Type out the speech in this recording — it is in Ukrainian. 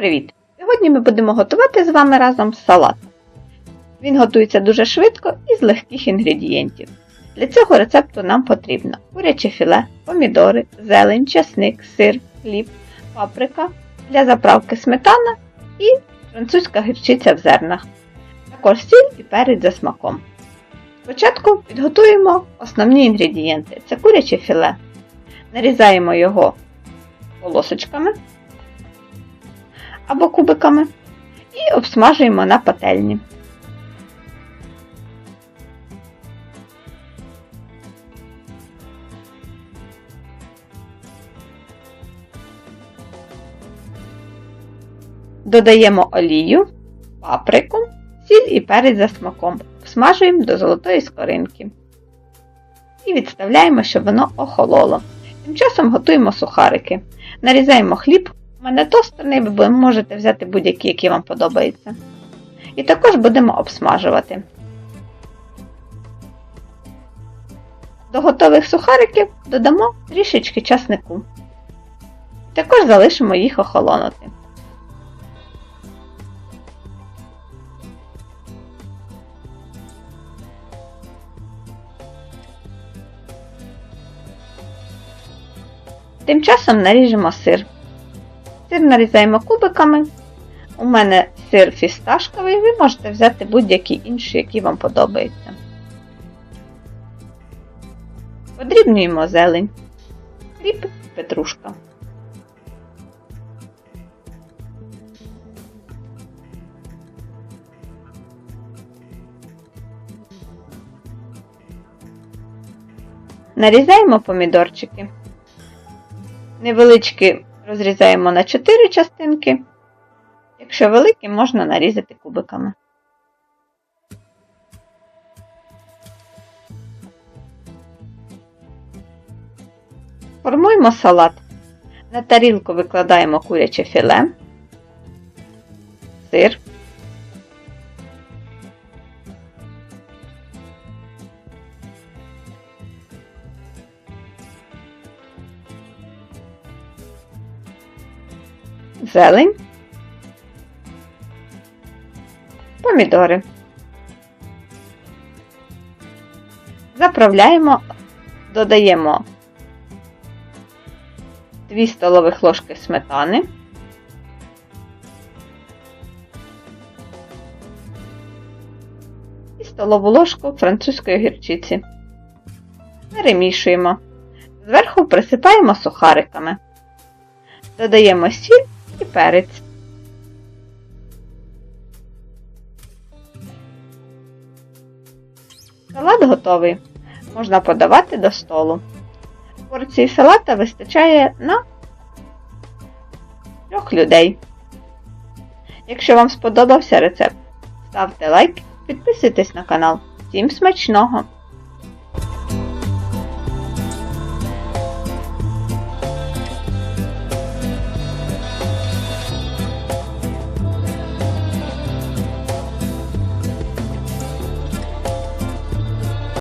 привіт! Сьогодні ми будемо готувати з вами разом салат. Він готується дуже швидко і з легких інгредієнтів. Для цього рецепту нам потрібно куряче філе, помідори, зелень, часник, сир, хліб, паприка, для заправки сметана і французька гірчиця в зернах. Також сіль і перець за смаком. Спочатку підготуємо основні інгредієнти. Це куряче філе. Нарізаємо його полосочками або кубиками і обсмажуємо на пательні. Додаємо олію, паприку, сіль і перець за смаком. Всмажуємо до золотої скоринки. І відставляємо, щоб воно охололо. Тим часом готуємо сухарики. Нарізаємо хліб. У мене тостерний, ви можете взяти будь-який, який вам подобається. І також будемо обсмажувати. До готових сухариків додамо трішечки часнику. Також залишимо їх охолонути. Тим часом наріжемо сир. Сир нарізаємо кубиками. У мене сир фісташковий, ви можете взяти будь-який інший, який вам подобається. Подрібнюємо зелень, кріп, петрушка. Нарізаємо помідорчики. Невеличкі розрізаємо на 4 частинки. Якщо великі, можна нарізати кубиками. Формуємо салат. На тарілку викладаємо куряче філе, сир, зелень, помідори. Заправляємо, додаємо 2 столових ложки сметани. І столову ложку французької гірчиці. Перемішуємо. Зверху присипаємо сухариками. Додаємо сіль і перець. Салат готовий. Можна подавати до столу. Порції салата вистачає на трьох людей. Якщо вам сподобався рецепт, ставте лайк, підписуйтесь на канал. Всім смачного!